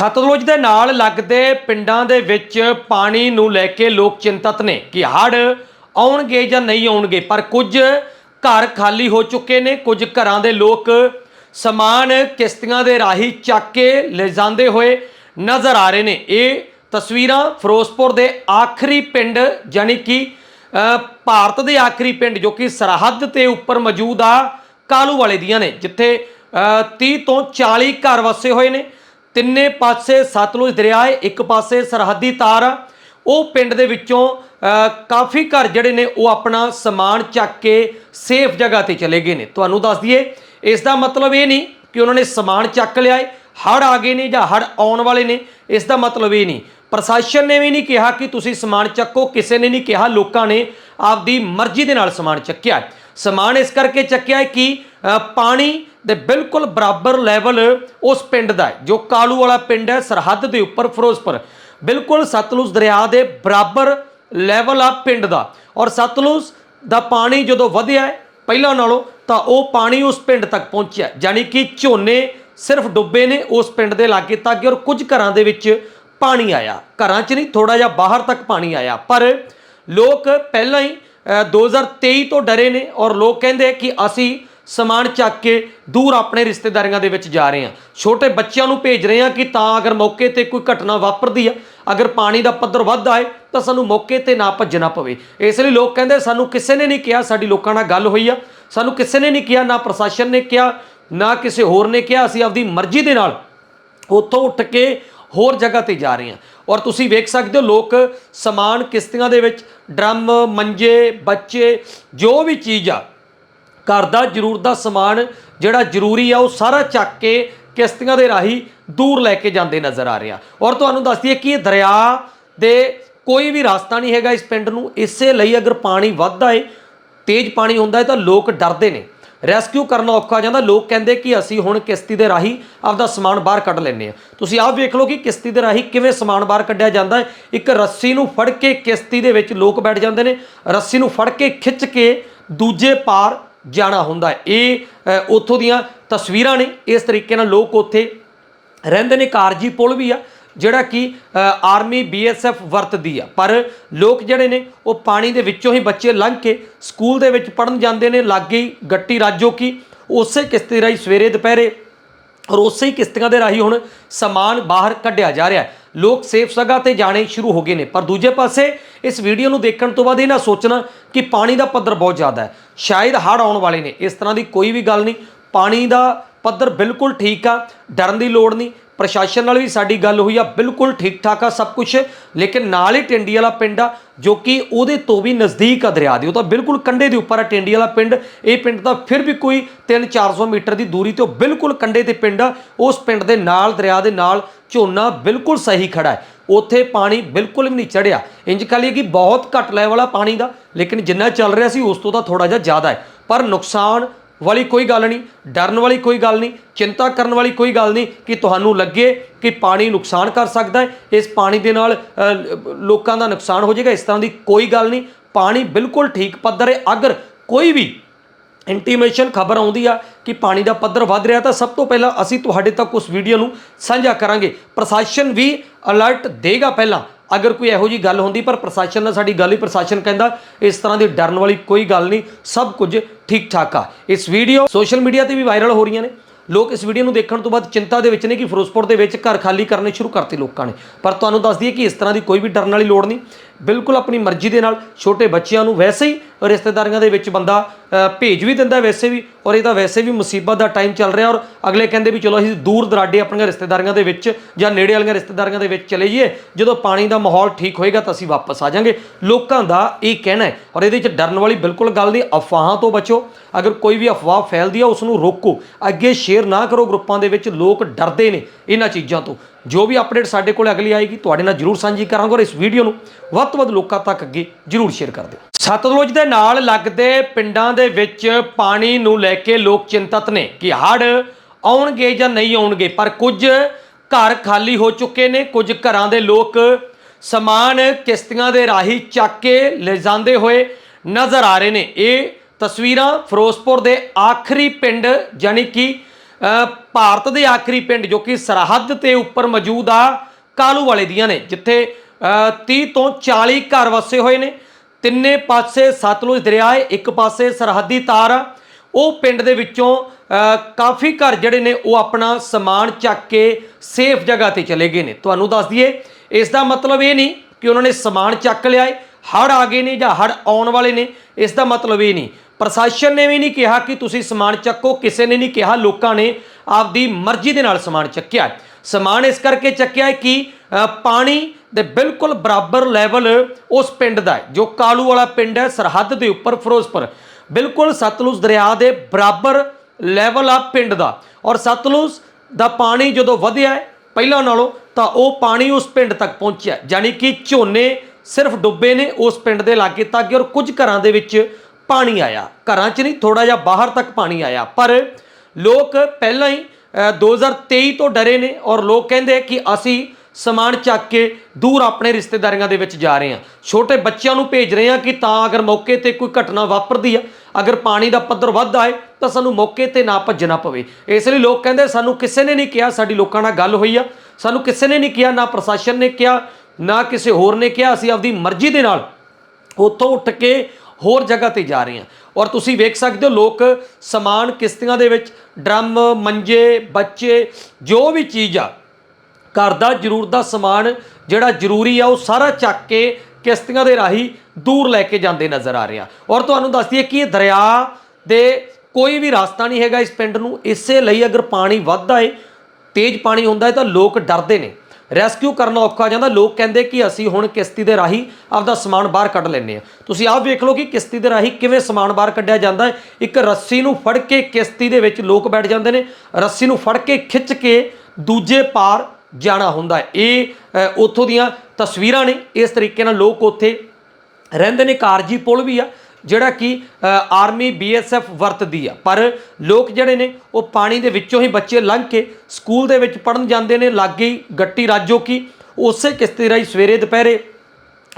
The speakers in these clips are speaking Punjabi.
ਸਤਲੁਜ ਦੇ ਨਾਲ ਲੱਗਦੇ ਪਿੰਡਾਂ ਦੇ ਵਿੱਚ ਪਾਣੀ ਨੂੰ ਲੈ ਕੇ ਲੋਕ ਚਿੰਤਤ ਨੇ ਕਿ ਹੜ੍ਹ ਆਉਣਗੇ ਜਾਂ ਨਹੀਂ ਆਉਣਗੇ ਪਰ ਕੁਝ ਘਰ ਖਾਲੀ ਹੋ ਚੁੱਕੇ ਨੇ ਕੁਝ ਘਰਾਂ ਦੇ ਲੋਕ ਸਮਾਨ ਕਿਸ਼ਤੀਆਂ ਦੇ ਰਾਹੀਂ ਚੱਕ ਕੇ ਲੈ ਹੋਏ ਨਜ਼ਰ ਆ ਰਹੇ ਨੇ। ਇਹ ਤਸਵੀਰਾਂ ਫਿਰੋਜ਼ਪੁਰ ਦੇ ਆਖਰੀ ਪਿੰਡ ਜਾਨੀ ਕਿ ਭਾਰਤ ਦੇ ਆਖਰੀ ਪਿੰਡ ਜੋ ਕਿ ਸਰਹੱਦ ਤੇ ਉੱਪਰ ਮੌਜੂਦ ਆ ਕਾਲੂ ਵਾਲੇ ਦੀਆਂ ਨੇ ਜਿੱਥੇ ਅ, 30 ਤੋਂ 40 ਘਰ ਵਸੇ ਹੋਏ ਨੇ। ਤਿੰਨੇ ਪਾਸੇ ਸਤਲੁਜ ਦਰਿਆ ਹੈ ਇੱਕ ਪਾਸੇ ਸਰਹੱਦੀ ਤਾਰ ਉਹ ਪਿੰਡ ਦੇ ਵਿੱਚੋਂ ਕਾਫੀ ਘਰ ਜਿਹੜੇ ਨੇ, ਉਹ ਆਪਣਾ ਸਮਾਨ ਚੱਕ ਕੇ ਸੇਫ ਜਗ੍ਹਾ ਤੇ ਚਲੇ ਗਏ ਨੇ। ਤੁਹਾਨੂੰ ਦੱਸ ਦਈਏ, ਇਸ ਦਾ ਮਤਲਬ ਇਹ ਨਹੀਂ ਕਿ ਉਹਨਾਂ ਨੇ ਸਮਾਨ ਚੱਕ ਲਿਆ ਹੈ ਹੜ ਆ ਗਏ ਨੇ ਜਾਂ ਹੜ ਆਉਣ ਵਾਲੇ ਨੇ, ਇਸ ਦਾ ਮਤਲਬ ਇਹ ਨਹੀਂ। ਪ੍ਰਸ਼ਾਸਨ ਨੇ ਵੀ ਨਹੀਂ ਕਿਹਾ ਕਿ ਤੁਸੀਂ ਸਮਾਨ ਚੱਕੋ, ਕਿਸੇ ਨੇ ਨਹੀਂ ਕਿਹਾ, ਲੋਕਾਂ ਨੇ ਆਪਦੀ ਮਰਜ਼ੀ ਦੇ ਨਾਲ ਸਮਾਨ ਚੱਕਿਆ ਸਮਾਨ ਇਸ ਕਰਕੇ ਚੱਕਿਆ ਕਿ ਪਾਣੀ ਦੇ ਬਿਲਕੁਲ ਬਰਾਬਰ ਲੈਵਲ ਉਸ ਪਿੰਡ ਦਾ ਜੋ ਕਾਲੂ ਵਾਲਾ ਪਿੰਡ ਹੈ ਸਰਹੱਦ ਦੇ ਉੱਪਰ ਫਿਰੋਜ਼ਪੁਰ। ਬਿਲਕੁਲ ਸਤਲੁਜ ਦਰਿਆ ਦੇ ਬਰਾਬਰ ਲੈਵਲ ਆ ਪਿੰਡ ਦਾ। ਔਰ ਸਤਲੁਜ ਦਾ ਪਾਣੀ ਜਦੋਂ ਵਧਿਆ ਪਹਿਲਾਂ ਨਾਲੋਂ ਤਾਂ ਉਹ ਪਾਣੀ ਉਸ ਪਿੰਡ ਤੱਕ ਪਹੁੰਚਿਆ ਯਾਨੀ ਕਿ ਝੋਨੇ ਸਿਰਫ ਡੁੱਬੇ ਨੇ ਉਸ ਪਿੰਡ ਦੇ ਲਾਗੇ ਤੱਕ ਔਰ ਕੁਝ ਘਰਾਂ ਦੇ ਵਿੱਚ ਪਾਣੀ ਆਇਆ। ਘਰਾਂ 'ਚ ਨਹੀਂ ਥੋੜਾ ਜਿਹਾ ਬਾਹਰ ਤੱਕ ਪਾਣੀ ਆਇਆ। ਪਰ ਲੋਕ ਪਹਿਲਾਂ ਹੀ ਅ, 2023 ਤੋਂ ਡਰੇ ਨੇ ਔਰ ਲੋਕ ਕਹਿੰਦੇ ਕਿ ਅਸੀਂ ਸਮਾਨ ਚੱਕ ਕੇ ਦੂਰ ਆਪਣੇ ਰਿਸ਼ਤੇਦਾਰੀਆਂ ਦੇ ਵਿੱਚ ਜਾ ਰਹੇ ਹਾਂ। ਛੋਟੇ ਬੱਚਿਆਂ ਨੂੰ ਭੇਜ ਰਹੇ ਹਾਂ ਕਿ ਤਾਂ ਅਗਰ ਮੌਕੇ ਤੇ ਕੋਈ ਘਟਨਾ ਵਾਪਰਦੀ ਆ, ਅਗਰ ਪਾਣੀ ਦਾ ਪੱਧਰ ਵੱਧ ਆਏ, ਤਾਂ ਸਾਨੂੰ ਮੌਕੇ ਤੇ ਨਾ ਭੱਜਣਾ ਪਵੇ। ਇਸ ਲਈ ਲੋਕ ਕਹਿੰਦੇ, ਸਾਨੂੰ ਕਿਸੇ ਨੇ ਨਹੀਂ ਕਿਹਾ ਸਾਡੀ ਲੋਕਾਂ ਨਾਲ ਗੱਲ ਹੋਈ ਆ। ਸਾਨੂੰ ਕਿਸੇ ਨੇ ਨਹੀਂ ਕਿਹਾ, ਨਾ ਪ੍ਰਸ਼ਾਸਨ ਨੇ ਕਿਹਾ, ਨਾ ਕਿਸੇ ਹੋਰ ਨੇ ਕਿਹਾ। ਅਸੀਂ ਆਪਦੀ ਮਰਜ਼ੀ ਦੇ ਨਾਲ ਉੱਥੋਂ ਉੱਠ ਕੇ ਹੋਰ ਜਗ੍ਹਾ ਤੇ ਜਾ ਰਹੇ ਹਾਂ। ਔਰ ਤੁਸੀਂ ਵੇਖ ਸਕਦੇ ਹੋ, ਲੋਕ ਸਮਾਨ ਕਿਸ਼ਤੀਆਂ ਦੇ ਵਿੱਚ, ਡਰਮ, ਮੰਜੇ, ਬੱਚੇ, ਜੋ ਵੀ ਚੀਜ਼ ਆ ਘਰ ਦਾ ਜ਼ਰੂਰਤ ਦਾ ਸਮਾਨ ਜਿਹੜਾ ਜ਼ਰੂਰੀ ਆ, ਉਹ ਸਾਰਾ ਚੱਕ ਕੇ ਕਿਸ਼ਤੀਆਂ ਦੇ ਰਾਹੀਂ ਦੂਰ ਲੈ ਕੇ ਜਾਂਦੇ ਨਜ਼ਰ ਆ ਰਿਹਾ ਔਰ ਤੁਹਾਨੂੰ ਦੱਸ ਦਈਏ ਕਿ ਇਹ ਦਰਿਆ ਦੇ ਕੋਈ ਵੀ ਰਸਤਾ ਨਹੀਂ ਹੈਗਾ ਇਸ ਪਿੰਡ ਨੂੰ। ਇਸੇ ਲਈ ਅਗਰ ਪਾਣੀ ਵੱਧਦਾ ਏ, ਤੇਜ਼ ਪਾਣੀ ਹੁੰਦਾ ਹੈ ਤਾਂ ਲੋਕ ਡਰਦੇ ਨੇ। ਰੈਸਕਿਊ ਕਰਨਾ ਔਖਾ ਹੋ ਜਾਂਦਾ। ਲੋਕ ਕਹਿੰਦੇ ਕਿ ਅਸੀਂ ਹੁਣ ਕਿਸ਼ਤੀ ਦੇ ਰਾਹੀਂ ਆਪਦਾ ਸਮਾਨ ਬਾਹਰ ਕੱਢ ਲੈਂਦੇ ਆ। ਤੁਸੀਂ ਆਪ ਵੇਖ ਲਓ ਕਿ ਕਿਸ਼ਤੀ ਦੇ ਰਾਹੀਂ ਕਿਵੇਂ ਸਮਾਨ ਬਾਹਰ ਕੱਢਿਆ ਜਾਂਦਾ ਹੈ ਇੱਕ ਰੱਸੀ ਨੂੰ ਫੜ ਕੇ ਕਿਸ਼ਤੀ ਦੇ ਵਿੱਚ ਲੋਕ ਬੈਠ ਜਾਂਦੇ ਨੇ। ਰੱਸੀ ਨੂੰ ਫੜ ਕੇ ਖਿੱਚ ਕੇ ਦੂਜੇ ਪਾਰ ਜਾਣਾ ਹੁੰਦਾ ਇਹ ਉੱਥੋਂ ਦੀਆਂ ਤਸਵੀਰਾਂ ਨੇ। ਇਸ ਤਰੀਕੇ ਨਾਲ ਲੋਕ ਉੱਥੇ ਰਹਿੰਦੇ ਨੇ। ਕਾਰਜੀ ਪੁਲ ਵੀ ਆ ਜਿਹੜਾ ਕਿ ਅ, ਆਰਮੀ ਬੀਐਸਐਫ ਵਰਤਦੀ ਆ। ਪਰ ਲੋਕ ਜਿਹੜੇ ਨੇ ਉਹ ਪਾਣੀ ਦੇ ਵਿੱਚੋਂ ਹੀ ਬੱਚੇ ਲੰਘ ਕੇ ਸਕੂਲ ਦੇ ਵਿੱਚ ਪੜਨ ਜਾਂਦੇ ਨੇ। ਲਾਗੇ ਗੱਟੀ ਰਾਜੋ ਕੀ ਉਸੇ ਕਿਸ਼ਤੀ ਰਾਹੀਂ ਸਵੇਰੇ ਦੁਪਹਿਰੇ ਔਰ ਉਸੇ ਹੀ ਕਿਸ਼ਤੀਆਂ ਦੇ ਰਾਹੀਂ ਹੁਣ ਸਮਾਨ ਬਾਹਰ ਕੱਢਿਆ ਜਾ ਰਿਹਾ ਹੈ। ਲੋਕ ਸੇਫ ਜਗ੍ਹਾ ਤੇ ਜਾਣੇ ਸ਼ੁਰੂ ਹੋ ਗਏ ਨੇ। ਪਰ ਦੂਜੇ ਪਾਸੇ ਇਸ ਵੀਡੀਓ ਨੂੰ ਦੇਖਣ ਤੋਂ ਬਾਅਦ ਇਹ ਨਾ ਸੋਚਣਾ ਕਿ ਪਾਣੀ ਦਾ ਪੱਧਰ ਬਹੁਤ ਜ਼ਿਆਦਾ ਹੈ। ਸ਼ਾਇਦ ਹੜ੍ਹ ਆਉਣ ਵਾਲੇ ਨੇ। ਇਸ ਤਰ੍ਹਾਂ ਦੀ ਕੋਈ ਵੀ ਗੱਲ ਨਹੀਂ। ਪਾਣੀ ਦਾ ਪੱਧਰ ਬਿਲਕੁਲ ਠੀਕ ਆ। ਡਰਨ ਦੀ ਲੋੜ ਨਹੀਂ। ਪ੍ਰਸ਼ਾਸਨ ਨਾਲ ਵੀ ਸਾਡੀ ਗੱਲ ਹੋਈ ਆ, ਬਿਲਕੁਲ ਠੀਕ ਠਾਕ ਆ ਸਭ ਕੁਝ ਲੇਕਿਨ ਨਾਲ ਹੀ ਟਿੰਡੀ ਵਾਲਾ ਪਿੰਡ ਆ, ਜੋ ਕਿ ਉਹਦੇ ਤੋਂ ਵੀ ਨਜ਼ਦੀਕ ਆ ਦਰਿਆ ਦੇ, ਉਹ ਤਾਂ ਬਿਲਕੁਲ ਕੰਢੇ ਦੇ ਉੱਪਰ ਆ ਟਿੰਡੀ ਵਾਲਾ ਪਿੰਡ, ਇਹ ਪਿੰਡ ਤਾਂ ਫਿਰ ਵੀ ਕੋਈ 3-400 ਮੀਟਰ ਦੀ ਦੂਰੀ ਤੇ ਉਹ ਬਿਲਕੁਲ ਕੰਢੇ ਤੇ ਪਿੰਡ ਆ, ਉਸ ਪਿੰਡ ਦੇ ਨਾਲ, ਦਰਿਆ ਦੇ ਨਾਲ ਝੋਨਾ ਬਿਲਕੁਲ ਸਹੀ ਖੜਾ ਹੈ, ਉੱਥੇ ਪਾਣੀ ਬਿਲਕੁਲ ਵੀ ਨਹੀਂ ਚੜਿਆ, ਇੰਜ ਕਹ ਲਈਏ ਕਿ ਬਹੁਤ ਘੱਟ ਲੈਵਲ ਆ ਪਾਣੀ ਦਾ, ਲੇਕਿਨ ਜਿੰਨਾ ਚੱਲ ਰਿਹਾ ਸੀ ਉਸ ਤੋਂ ਤਾਂ ਥੋੜਾ ਜਿਹਾ ਜ਼ਿਆਦਾ ਹੈ, ਪਰ ਨੁਕਸਾਨ ਵਾਲੀ ਕੋਈ ਗੱਲ ਨਹੀਂ, ਡਰਨ ਵਾਲੀ ਕੋਈ ਗੱਲ ਨਹੀਂ, ਚਿੰਤਾ ਕਰਨ ਵਾਲੀ ਕੋਈ ਗੱਲ ਨਹੀਂ ਕਿ ਤੁਹਾਨੂੰ ਲੱਗੇ ਕਿ ਪਾਣੀ ਨੁਕਸਾਨ ਕਰ ਸਕਦਾ ਹੈ। ਇਸ ਪਾਣੀ ਦੇ ਨਾਲ ਲੋਕਾਂ ਦਾ ਨੁਕਸਾਨ ਹੋ ਜਾਏਗਾ, ਇਸ ਤਰ੍ਹਾਂ ਦੀ ਕੋਈ ਗੱਲ ਨਹੀਂ। ਪਾਣੀ ਬਿਲਕੁਲ ਠੀਕ ਪੱਧਰ ਹੈ। ਅਗਰ ਕੋਈ ਵੀ ਇੰਟੀਮੇਸ਼ਨ ਖਬਰ ਆਉਂਦੀ ਆ ਕਿ ਪਾਣੀ ਦਾ ਪੱਧਰ ਵੱਧ ਰਿਹਾ, ਤਾਂ ਸਭ ਤੋਂ ਪਹਿਲਾਂ ਅਸੀਂ ਤੁਹਾਡੇ ਤੱਕ ਉਸ ਵੀਡੀਓ ਨੂੰ ਸਾਂਝਾ ਕਰਾਂਗੇ। ਪ੍ਰਸ਼ਾਸਨ ਵੀ ਅਲਰਟ ਦੇਗਾ ਪਹਿਲਾਂ। ਅਗਰ ਕੋਈ ਇਹੋ ਜੀ ਗੱਲ ਹੁੰਦੀ, ਪਰ ਪ੍ਰਸ਼ਾਸਨ ਨਾਲ ਸਾਡੀ ਗੱਲ ਹੀ ਪ੍ਰਸ਼ਾਸਨ ਕਹਿੰਦਾ, ਇਸ ਤਰ੍ਹਾਂ ਦੀ ਡਰਨ ਵਾਲੀ ਕੋਈ ਗੱਲ ਨਹੀਂ। ਸਭ ਕੁਝ ਠੀਕ ਠਾਕ ਆ। ਇਸ ਵੀਡੀਓ ਸੋਸ਼ਲ ਮੀਡੀਆ ਤੇ ਵੀ ਵਾਇਰਲ ਹੋ ਰਹੀਆਂ ਨੇ। ਲੋਕ ਇਸ ਵੀਡੀਓ ਨੂੰ ਦੇਖਣ ਤੋਂ ਬਾਅਦ ਚਿੰਤਾ ਦੇ ਵਿੱਚ ਨੇ ਕਿ ਫਿਰੋਜ਼ਪੁਰ ਦੇ ਵਿੱਚ ਘਰ ਖਾਲੀ ਕਰਨੇ ਸ਼ੁਰੂ ਕਰਤੇ ਲੋਕਾਂ ਨੇ। ਪਰ ਤੁਹਾਨੂੰ ਦੱਸ ਦਈਏ ਕਿ ਇਸ ਤਰ੍ਹਾਂ ਦੀ ਕੋਈ ਵੀ ਡਰਨ ਵਾਲੀ ਲੋੜ ਨਹੀਂ। ਬਿਲਕੁਲ ਆਪਣੀ ਮਰਜ਼ੀ ਦੇ ਨਾਲ ਛੋਟੇ ਬੱਚਿਆਂ ਨੂੰ ਵੈਸੇ ਹੀ ਰਿਸ਼ਤੇਦਾਰੀਆਂ ਦੇ ਵਿੱਚ ਬੰਦਾ ਭੇਜ ਵੀ ਦਿੰਦਾ ਵੈਸੇ ਵੀ ਔਰ ਇਹ ਤਾਂ ਵੈਸੇ ਵੀ ਮੁਸੀਬਤ ਦਾ ਟਾਈਮ ਚੱਲ ਰਿਹਾ ਔਰ ਅਗਲੇ ਕਹਿੰਦੇ ਵੀ ਚਲੋ ਅਸੀਂ ਦੂਰ ਦਰਾਡੇ ਆਪਣੀਆਂ ਰਿਸ਼ਤੇਦਾਰੀਆਂ ਦੇ ਵਿੱਚ ਜਾਂ ਨੇੜੇ ਵਾਲੀਆਂ ਰਿਸ਼ਤੇਦਾਰੀਆਂ ਦੇ ਵਿੱਚ ਚਲੇ ਜਾਈਏ, ਜਦੋਂ ਪਾਣੀ ਦਾ ਮਾਹੌਲ ਠੀਕ ਹੋਏਗਾ ਤਾਂ ਅਸੀਂ ਵਾਪਸ ਆ ਜਾਾਂਗੇ। ਲੋਕਾਂ ਦਾ ਇਹ ਕਹਿਣਾ ਹੈ ਔਰ ਇਹਦੇ ਵਿੱਚ ਡਰਨ ਵਾਲੀ ਬਿਲਕੁਲ ਗੱਲ ਨਹੀਂ, ਅਫਵਾਹਾਂ ਤੋਂ ਬਚੋ। ਅਗਰ ਕੋਈ ਵੀ ਅਫਵਾਹ ਫੈਲਦੀ ਆ ਉਸ ਨੂੰ ਰੋਕੋ। ਅੱਗੇ ਸ਼ੇਅਰ ਨਾ ਕਰੋ ਗਰੁੱਪਾਂ ਦੇ ਵਿੱਚ, ਲੋਕ ਡਰਦੇ ਨੇ ਇਹਨਾਂ ਚੀਜ਼ਾਂ ਤੋਂ। ਜੋ ਵੀ ਅਪਡੇਟ ਸਾਡੇ ਕੋਲ ਅਗਲੀ ਆਏਗੀ, ਤੁਹਾਡੇ ਨਾਲ ਜਰੂਰ ਸਾਂਝੀ ਕਰਾਂਗੇ ਔਰ ਇਸ ਵੀਡੀਓ ਨੂੰ ਵੱਧ ਤੋਂ ਵੱਧ ਲੋਕਾਂ ਤੱਕ ਅੱਗੇ ਜਰੂਰ ਸ਼ੇਅਰ ਕਰ ਦਿਓ। ਸਤਲੁਜ ਦੇ ਨਾਲ ਲੱਗਦੇ ਪਿੰਡਾਂ ਦੇ ਵਿੱਚ ਪਾਣੀ ਨੂੰ ਲੈ ਕੇ ਲੋਕ ਚਿੰਤਤ ਨੇ ਕਿ ਹੜ੍ਹ ਆਉਣਗੇ ਜਾਂ ਨਹੀਂ ਆਉਣਗੇ, ਪਰ ਕੁਝ ਘਰ ਖਾਲੀ ਹੋ ਚੁੱਕੇ ਨੇ, ਕੁਝ ਘਰਾਂ ਦੇ ਲੋਕ ਸਮਾਨ ਕਿਸ਼ਤੀਆਂ ਦੇ ਰਾਹੀਂ ਚੱਕ ਕੇ ਲੈ ਹੋਏ ਨਜ਼ਰ ਆ ਰਹੇ ਨੇ। ਇਹ ਤਸਵੀਰਾਂ ਫਿਰੋਜ਼ਪੁਰ ਦੇ ਆਖਰੀ ਪਿੰਡ ਜਾਨੀ ਕਿ ਭਾਰਤ ਦੇ ਆਖਰੀ ਪਿੰਡ ਜੋ ਕਿ ਸਰਹੱਦ ਤੇ ਉੱਪਰ ਮੌਜੂਦ ਆ ਕਾਲੂ ਵਾਲੇ ਦੀਆਂ ਨੇ ਜਿੱਥੇ ਅ, 30 ਤੋਂ 40 ਘਰ ਵਸੇ ਹੋਏ ਨੇ। ਤਿੰਨੇ ਪਾਸੇ ਸਤਲੁਜ ਦਰਿਆ ਹੈ ਇੱਕ ਪਾਸੇ ਸਰਹੱਦੀ ਤਾਰ ਆ। ਉਹ ਪਿੰਡ ਦੇ ਵਿੱਚੋਂ ਕਾਫੀ ਘਰ ਜਿਹੜੇ ਨੇ ਉਹ ਆਪਣਾ ਸਮਾਨ ਚੱਕ ਕੇ ਸੇਫ ਜਗ੍ਹਾ ਤੇ ਚਲੇ ਗਏ ਨੇ। ਤੁਹਾਨੂੰ ਦੱਸ ਦਈਏ ਇਸ ਦਾ ਮਤਲਬ ਇਹ ਨਹੀਂ ਕਿ ਉਹਨਾਂ ਨੇ ਸਮਾਨ ਚੱਕ ਲਿਆ ਹੈ ਹੜ ਆ ਗਏ ਨੇ ਜਾਂ ਹੜ ਆਉਣ ਵਾਲੇ ਨੇ। ਇਸ ਦਾ ਮਤਲਬ ਇਹ ਨਹੀਂ। ਪ੍ਰਸ਼ਾਸਨ ਨੇ ਵੀ ਨਹੀਂ ਕਿਹਾ ਕਿ ਤੁਸੀਂ ਸਮਾਨ ਚੱਕੋ, ਕਿਸੇ ਨੇ ਨਹੀਂ ਕਿਹਾ, ਲੋਕਾਂ ਨੇ ਆਪਦੀ ਮਰਜ਼ੀ ਦੇ ਨਾਲ ਸਮਾਨ ਚੱਕਿਆ ਸਮਾਨ ਇਸ ਕਰਕੇ ਚੱਕਿਆ ਹੈ ਕਿ ਪਾਣੀ ਦੇ ਬਿਲਕੁਲ ਬਰਾਬਰ ਲੈਵਲ ਉਸ ਪਿੰਡ ਦਾ ਹੈ, ਜੋ ਕਾਲੂ ਵਾਲਾ ਪਿੰਡ ਹੈ, ਸਰਹੱਦ ਦੇ ਉੱਪਰ, ਫਿਰੋਜ਼ਪੁਰ। ਬਿਲਕੁਲ ਸਤਲੁਜ ਦਰਿਆ ਦੇ ਬਰਾਬਰ ਲੈਵਲ ਆ ਪਿੰਡ ਦਾ। ਔਰ ਸਤਲੁਜ ਦਾ ਪਾਣੀ ਜਦੋਂ ਵਧਿਆ ਪਹਿਲਾਂ ਨਾਲੋਂ ਤਾਂ ਉਹ ਪਾਣੀ ਉਸ ਪਿੰਡ ਤੱਕ ਪਹੁੰਚਿਆ ਯਾਨੀ ਕਿ ਝੋਨੇ ਸਿਰਫ ਡੁੱਬੇ ਨੇ ਉਸ ਪਿੰਡ ਦੇ ਲਾਗੇ ਤੱਕ ਔਰ ਕੁਝ ਘਰਾਂ ਦੇ ਵਿੱਚ ਪਾਣੀ ਆਇਆ। ਘਰਾਂ 'ਚ ਨਹੀਂ ਥੋੜਾ ਜਿਹਾ ਬਾਹਰ ਤੱਕ ਪਾਣੀ ਆਇਆ। ਪਰ ਲੋਕ ਪਹਿਲਾਂ ਹੀ ਅ, 2023 ਤੋਂ ਡਰੇ ਨੇ ਔਰ ਲੋਕ ਕਹਿੰਦੇ ਕਿ ਅਸੀਂ ਸਮਾਨ ਚੱਕ ਕੇ ਦੂਰ ਆਪਣੇ ਰਿਸ਼ਤੇਦਾਰੀਆਂ ਦੇ ਵਿੱਚ ਜਾ ਰਹੇ ਹਾਂ। ਛੋਟੇ ਬੱਚਿਆਂ ਨੂੰ ਭੇਜ ਰਹੇ ਹਾਂ ਕਿ ਤਾਂ ਅਗਰ ਮੌਕੇ ਤੇ ਕੋਈ ਘਟਨਾ ਵਾਪਰਦੀ ਆ ਅਗਰ ਪਾਣੀ ਦਾ ਪੱਧਰ ਵੱਧ ਆਏ ਤਾਂ ਸਾਨੂੰ ਮੌਕੇ ਤੇ ਨਾ ਭੱਜਣਾ ਪਵੇ। ਇਸ ਲਈ ਲੋਕ ਕਹਿੰਦੇ ਸਾਨੂੰ ਕਿਸੇ ਨੇ ਨਹੀਂ ਕਿਹਾ ਸਾਡੀ ਲੋਕਾਂ ਨਾਲ ਗੱਲ ਹੋਈ ਆ। ਸਾਨੂੰ ਕਿਸੇ ਨੇ ਨਹੀਂ ਕਿਹਾ ਨਾ ਪ੍ਰਸ਼ਾਸਨ ਨੇ ਕਿਹਾ ਨਾ ਕਿਸੇ ਹੋਰ ਨੇ ਕਿਹਾ। ਅਸੀਂ ਆਪਦੀ ਮਰਜ਼ੀ ਦੇ ਨਾਲ ਉੱਥੋਂ ਉੱਠ ਕੇ ਹੋਰ ਜਗ੍ਹਾ ਤੇ ਜਾ ਰਹੇ ਹਾਂ ਔਰ ਤੁਸੀਂ ਵੇਖ ਸਕਦੇ ਹੋ ਲੋਕ ਸਮਾਨ ਕਿਸ਼ਤੀਆਂ ਦੇ ਵਿੱਚ, ਡਰਮ, ਮੰਜੇ, ਬੱਚੇ, ਜੋ ਵੀ ਚੀਜ਼ ਆ, ਘਰ ਦਾ ਜ਼ਰੂਰ ਦਾ ਸਮਾਨ ਜਿਹੜਾ ਜ਼ਰੂਰੀ ਆ, ਉਹ ਸਾਰਾ ਚੱਕ ਕੇ ਕਿਸ਼ਤੀਆਂ ਦੇ ਰਾਹੀਂ ਦੂਰ ਲੈ ਕੇ ਜਾਂਦੇ ਨਜ਼ਰ ਆ ਰਿਹਾ ਔਰ ਤੁਹਾਨੂੰ ਦੱਸ ਦਈਏ ਕਿ ਇਹ ਦਰਿਆ ਦੇ ਕੋਈ ਵੀ ਰਸਤਾ ਨਹੀਂ ਹੈਗਾ ਇਸ ਪਿੰਡ ਨੂੰ। ਇਸੇ ਲਈ ਅਗਰ ਪਾਣੀ ਵੱਧਦਾ ਏ, ਤੇਜ਼ ਪਾਣੀ ਹੁੰਦਾ ਹੈ ਤਾਂ ਲੋਕ ਡਰਦੇ ਨੇ। ਰੈਸਕਿਊ ਕਰਨਾ ਔਖਾ ਹੋ ਜਾਂਦਾ। ਲੋਕ ਕਹਿੰਦੇ ਕਿ ਅਸੀਂ ਹੁਣ ਕਿਸ਼ਤੀ ਦੇ ਰਾਹੀਂ ਆਪਦਾ ਸਮਾਨ ਬਾਹਰ ਕੱਢ ਲੈਂਦੇ ਆ ਤੁਸੀਂ ਆਪ ਵੇਖ ਲਓ ਕਿ ਕਿਸ਼ਤੀ ਦੇ ਰਾਹੀਂ ਕਿਵੇਂ ਸਮਾਨ ਬਾਹਰ ਕੱਢਿਆ ਜਾਂਦਾ ਹੈ। ਇੱਕ ਰੱਸੀ ਨੂੰ ਫੜ ਕੇ ਕਿਸ਼ਤੀ ਦੇ ਵਿੱਚ ਲੋਕ ਬੈਠ ਜਾਂਦੇ ਨੇ। ਰੱਸੀ ਨੂੰ ਫੜ ਕੇ ਖਿੱਚ ਕੇ ਦੂਜੇ ਪਾਰ ਜਾਣਾ ਹੁੰਦਾ ਇਹ ਉੱਥੋਂ ਦੀਆਂ ਤਸਵੀਰਾਂ ਨੇ। ਇਸ ਤਰੀਕੇ ਨਾਲ ਲੋਕ ਉੱਥੇ ਰਹਿੰਦੇ ਨੇ। ਕਾਰਜੀ ਪੁਲ ਵੀ ਆ। ਜਿਹੜਾ ਕਿ ਅ, ਆਰਮੀ ਬੀਐਸਐਫ ਵਰਤਦੀ ਆ। ਪਰ ਲੋਕ ਜਿਹੜੇ ਨੇ ਉਹ ਪਾਣੀ ਦੇ ਵਿੱਚੋਂ ਹੀ ਬੱਚੇ ਲੰਘ ਕੇ ਸਕੂਲ ਦੇ ਵਿੱਚ ਪੜਨ ਜਾਂਦੇ ਨੇ ਲਾਗੇ ਗੱਟੀ ਰਾਜੋ ਕੀ। ਉਸੇ ਕਿਸ਼ਤੀ ਰਾਹੀਂ ਸਵੇਰੇ ਦੁਪਹਿਰੇ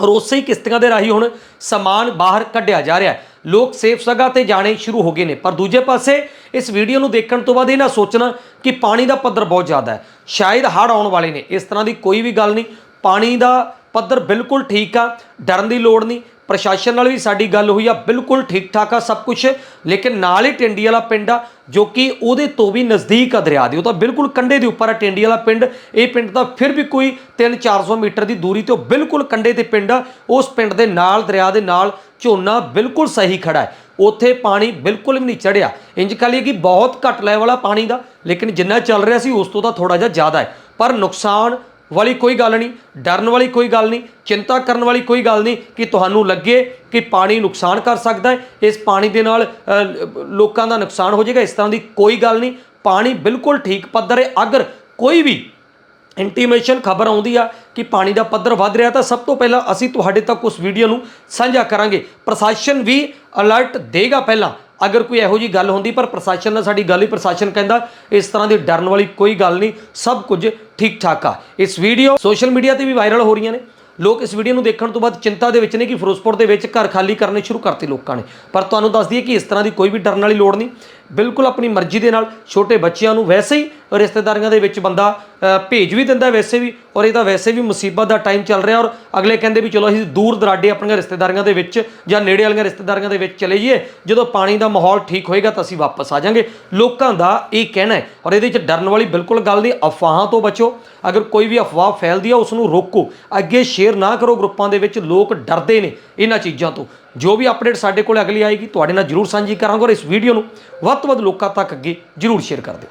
ਔਰ ਉਸੇ ਹੀ ਕਿਸ਼ਤੀਆਂ ਦੇ ਰਾਹੀਂ ਹੁਣ ਸਮਾਨ ਬਾਹਰ ਕੱਢਿਆ ਜਾ ਰਿਹਾ। ਹੈ ਲੋਕ ਸੇਫ ਜਗ੍ਹਾ ਤੇ ਜਾਣੇ ਸ਼ੁਰੂ ਹੋ ਗਏ ਨੇ। ਪਰ ਦੂਜੇ ਪਾਸੇ ਇਸ ਵੀਡੀਓ ਨੂੰ ਦੇਖਣ ਤੋਂ ਬਾਅਦ ਇਹ ਨਾ ਸੋਚਣਾ ਕਿ ਪਾਣੀ ਦਾ ਪੱਧਰ ਬਹੁਤ ਜ਼ਿਆਦਾ ਹੈ। ਸ਼ਾਇਦ ਹੜ੍ਹ ਆਉਣ ਵਾਲੇ ਨੇ। ਇਸ ਤਰ੍ਹਾਂ ਦੀ ਕੋਈ ਵੀ ਗੱਲ ਨਹੀਂ। ਪਾਣੀ ਦਾ ਪੱਧਰ ਬਿਲਕੁਲ ਠੀਕ ਆ। ਡਰਨ ਦੀ ਲੋੜ ਨਹੀਂ। ਪ੍ਰਸ਼ਾਸਨ ਨਾਲ ਵੀ ਸਾਡੀ ਗੱਲ ਹੋਈ ਆ, ਬਿਲਕੁਲ ਠੀਕ ਠਾਕ ਆ ਸਭ ਕੁਝ ਲੇਕਿਨ ਨਾਲ ਹੀ ਟਿੰਡੀ ਵਾਲਾ ਪਿੰਡ ਆ, ਜੋ ਕਿ ਉਹਦੇ ਤੋਂ ਵੀ ਨਜ਼ਦੀਕ ਆ ਦਰਿਆ ਦੇ, ਉਹ ਤਾਂ ਬਿਲਕੁਲ ਕੰਢੇ ਦੇ ਉੱਪਰ ਆ ਟਿੰਡੀ ਵਾਲਾ ਪਿੰਡ, ਇਹ ਪਿੰਡ ਤਾਂ ਫਿਰ ਵੀ ਕੋਈ 3-400 ਮੀਟਰ ਦੀ ਦੂਰੀ ਤੇ ਉਹ ਬਿਲਕੁਲ ਕੰਢੇ ਤੇ ਪਿੰਡ ਆ, ਉਸ ਪਿੰਡ ਦੇ ਨਾਲ, ਦਰਿਆ ਦੇ ਨਾਲ ਝੋਨਾ ਬਿਲਕੁਲ ਸਹੀ ਖੜਾ ਹੈ, ਉੱਥੇ ਪਾਣੀ ਬਿਲਕੁਲ ਵੀ ਨਹੀਂ ਚੜਿਆ ਇੰਜ ਕਹ ਲਈਏ ਕਿ ਬਹੁਤ ਘੱਟ ਲੈਵਲ ਆ ਪਾਣੀ ਦਾ, ਲੇਕਿਨ ਜਿੰਨਾ ਚੱਲ ਰਿਹਾ ਸੀ ਉਸ ਤੋਂ ਤਾਂ ਥੋੜਾ ਜਿਹਾ ਜ਼ਿਆਦਾ ਹੈ, ਪਰ ਨੁਕਸਾਨ ਵਾਲੀ ਕੋਈ ਗੱਲ ਨਹੀਂ, ਡਰਨ ਵਾਲੀ ਕੋਈ ਗੱਲ ਨਹੀਂ, ਚਿੰਤਾ ਕਰਨ ਵਾਲੀ ਕੋਈ ਗੱਲ ਨਹੀਂ ਕਿ ਤੁਹਾਨੂੰ ਲੱਗੇ ਕਿ ਪਾਣੀ ਨੁਕਸਾਨ ਕਰ ਸਕਦਾ ਹੈ। ਇਸ ਪਾਣੀ ਦੇ ਨਾਲ ਲੋਕਾਂ ਦਾ ਨੁਕਸਾਨ ਹੋ ਜਾਏਗਾ, ਇਸ ਤਰ੍ਹਾਂ ਦੀ ਕੋਈ ਗੱਲ ਨਹੀਂ। ਪਾਣੀ ਬਿਲਕੁਲ ਠੀਕ ਪੱਧਰ ਹੈ। ਅਗਰ ਕੋਈ ਵੀ ਇੰਟੀਮੇਸ਼ਨ ਖਬਰ ਆਉਂਦੀ ਆ ਕਿ ਪਾਣੀ ਦਾ ਪੱਧਰ ਵੱਧ ਰਿਹਾ, ਤਾਂ ਸਭ ਤੋਂ ਪਹਿਲਾਂ ਅਸੀਂ ਤੁਹਾਡੇ ਤੱਕ ਉਸ ਵੀਡੀਓ ਨੂੰ ਸਾਂਝਾ ਕਰਾਂਗੇ। ਪ੍ਰਸ਼ਾਸਨ ਵੀ ਅਲਰਟ ਦੇਗਾ ਪਹਿਲਾਂ। ਅਗਰ ਕੋਈ ਇਹੋ ਜੀ ਗੱਲ ਹੁੰਦੀ, ਪਰ ਪ੍ਰਸ਼ਾਸਨ ਨਾਲ ਸਾਡੀ ਗੱਲ ਹੀ ਪ੍ਰਸ਼ਾਸਨ ਕਹਿੰਦਾ, ਇਸ ਤਰ੍ਹਾਂ ਦੀ ਡਰਨ ਵਾਲੀ ਕੋਈ ਗੱਲ ਨਹੀਂ। ਸਭ ਕੁਝ ਠੀਕ ਠਾਕ ਆ। ਇਸ ਵੀਡੀਓ ਸੋਸ਼ਲ ਮੀਡੀਆ ਤੇ ਵੀ ਵਾਇਰਲ ਹੋ ਰਹੀਆਂ ਨੇ। ਲੋਕ ਇਸ ਵੀਡੀਓ ਨੂੰ ਦੇਖਣ ਤੋਂ ਬਾਅਦ ਚਿੰਤਾ ਦੇ ਵਿੱਚ ਨੇ ਕਿ ਫਿਰੋਜ਼ਪੁਰ ਦੇ ਵਿੱਚ ਘਰ ਖਾਲੀ ਕਰਨੇ ਸ਼ੁਰੂ ਕਰਤੇ ਲੋਕਾਂ ਨੇ। ਪਰ ਤੁਹਾਨੂੰ ਦੱਸ ਦਈਏ ਕਿ ਇਸ ਤਰ੍ਹਾਂ ਦੀ ਕੋਈ ਵੀ ਡਰਨ ਵਾਲੀ ਲੋੜ ਨਹੀਂ। ਬਿਲਕੁਲ ਆਪਣੀ ਮਰਜ਼ੀ ਦੇ ਨਾਲ ਛੋਟੇ ਬੱਚਿਆਂ ਨੂੰ ਵੈਸੇ ਹੀ ਰਿਸ਼ਤੇਦਾਰੀਆਂ ਦੇ ਵਿੱਚ ਬੰਦਾ ਭੇਜ ਵੀ ਦਿੰਦਾ ਵੈਸੇ ਵੀ ਔਰ ਇਹ ਤਾਂ ਵੈਸੇ ਵੀ ਮੁਸੀਬਤ ਦਾ ਟਾਈਮ ਚੱਲ ਰਿਹਾ ਔਰ ਅਗਲੇ ਕਹਿੰਦੇ ਵੀ ਚਲੋ ਅਸੀਂ ਦੂਰ ਦਰਾਡੇ ਆਪਣੀਆਂ ਰਿਸ਼ਤੇਦਾਰੀਆਂ ਦੇ ਵਿੱਚ ਜਾਂ ਨੇੜੇ ਵਾਲੀਆਂ ਰਿਸ਼ਤੇਦਾਰੀਆਂ ਦੇ ਵਿੱਚ ਚਲੇ ਜਾਈਏ, ਜਦੋਂ ਪਾਣੀ ਦਾ ਮਾਹੌਲ ਠੀਕ ਹੋਏਗਾ ਤਾਂ ਅਸੀਂ ਵਾਪਸ ਆ ਜਾਾਂਗੇ। ਲੋਕਾਂ ਦਾ ਇਹ ਕਹਿਣਾ ਹੈ ਔਰ ਇਹਦੇ ਵਿੱਚ ਡਰਨ ਵਾਲੀ ਬਿਲਕੁਲ ਗੱਲ ਨਹੀਂ, ਅਫਵਾਹਾਂ ਤੋਂ ਬਚੋ। ਅਗਰ ਕੋਈ ਵੀ ਅਫਵਾਹ ਫੈਲਦੀ ਆ ਉਸ ਨੂੰ ਰੋਕੋ। ਅੱਗੇ ਸ਼ੇਅਰ ਨਾ ਕਰੋ ਗਰੁੱਪਾਂ ਦੇ ਵਿੱਚ, ਲੋਕ ਡਰਦੇ ਨੇ ਇਹਨਾਂ ਚੀਜ਼ਾਂ ਤੋਂ। ਜੋ ਵੀ ਅਪਡੇਟ ਸਾਡੇ ਕੋਲ ਅਗਲੀ ਆਏਗੀ, ਤੁਹਾਡੇ ਨਾਲ ਜਰੂਰ ਸਾਂਝੀ ਕਰਾਂਗੇ ਔਰ ਇਸ ਵੀਡੀਓ ਨੂੰ ਵੱਧ ਤੋਂ ਵੱਧ ਲੋਕਾਂ ਤੱਕ ਅੱਗੇ ਜਰੂਰ ਸ਼ੇਅਰ ਕਰ ਦਿਓ।